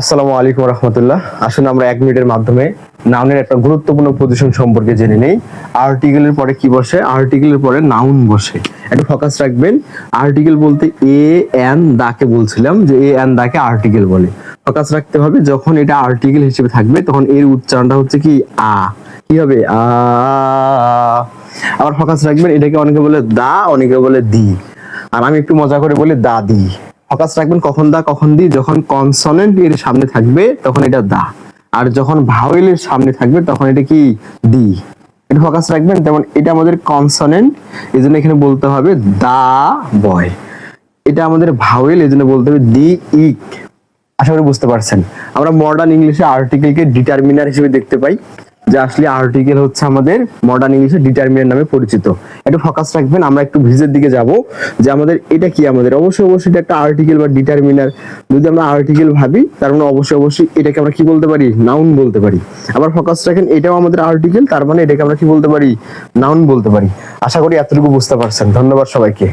আসসালামু আলাইকুম রহমতুল্লাহ। আসুন আমরা এক মিনিটের মাধ্যমে নাউনের একটা গুরুত্বপূর্ণ পজিশন সম্পর্কে জেনে নেই। আর্টিকেলের পরে কি বসে? আর্টিকেলের পরে নাউন বসে। একটু ফোকাস রাখবেন। আর্টিকেল বলতে এ এন দাকে বলছিলাম যে এ এন দাকে আর্টিকেল বলে। ফোকাস রাখতে হবে, যখন এটা আর্টিকেল হিসেবে থাকবে, তখন এর উচ্চারণটা হচ্ছে কি? আ। কি হবে? আ। আবার ফোকাস রাখবেন, এটাকে অনেকে বলে দা, অনেকে বলে দি। আর আমি একটু মজা করে বলি দাদি। ফোকাস রাখবেন কখন দা, কখন দি। যখন কনসনেন্ট এর সামনে থাকবে, তখন এটা দা। আর যখন ভাওয়েল এর সামনে থাকবে, তখন এটা কি? দি। এটা ফোকাস রাখবেন, যেমন এটা আমাদের কনসনেন্ট এই জন্য এখানে বলতে হবে দা বয়। এটা আমাদের ভাওয়েল এই জন্য বলতে হবে দি ইক। আশা করি বুঝতে পারছেন। আমরা মডার্ন ইংলিশে আর্টিকেলকে ডিটারমিনার হিসেবে দেখতে পাই। যে আসলে আর্টিকেল হচ্ছে আমাদের মডার্ন ইংলিশে ডিটারমিনার নামে পরিচিত। একটু ফোকাস রাখবেন, আমরা একটু ভিজের দিকে যাব, যে আমাদের এটা কি আমাদের? অবশ্যই অবশ্যই এটা একটা আর্টিকেল বা ডিটারমিনার যদি আমরা আর্টিকেল ভাবি, তার মানে অবশ্যই অবশ্যই এটাকে আমরা কি বলতে পারি? নাউন বলতে পারি। আবার ফোকাস রাখেন, এটাও আমাদের আর্টিকেল তার মানে এটাকে আমরা কি বলতে পারি? নাউন বলতে পারি। আশা করি এতটুকু বুঝতে পারছেন। ধন্যবাদ সবাইকে।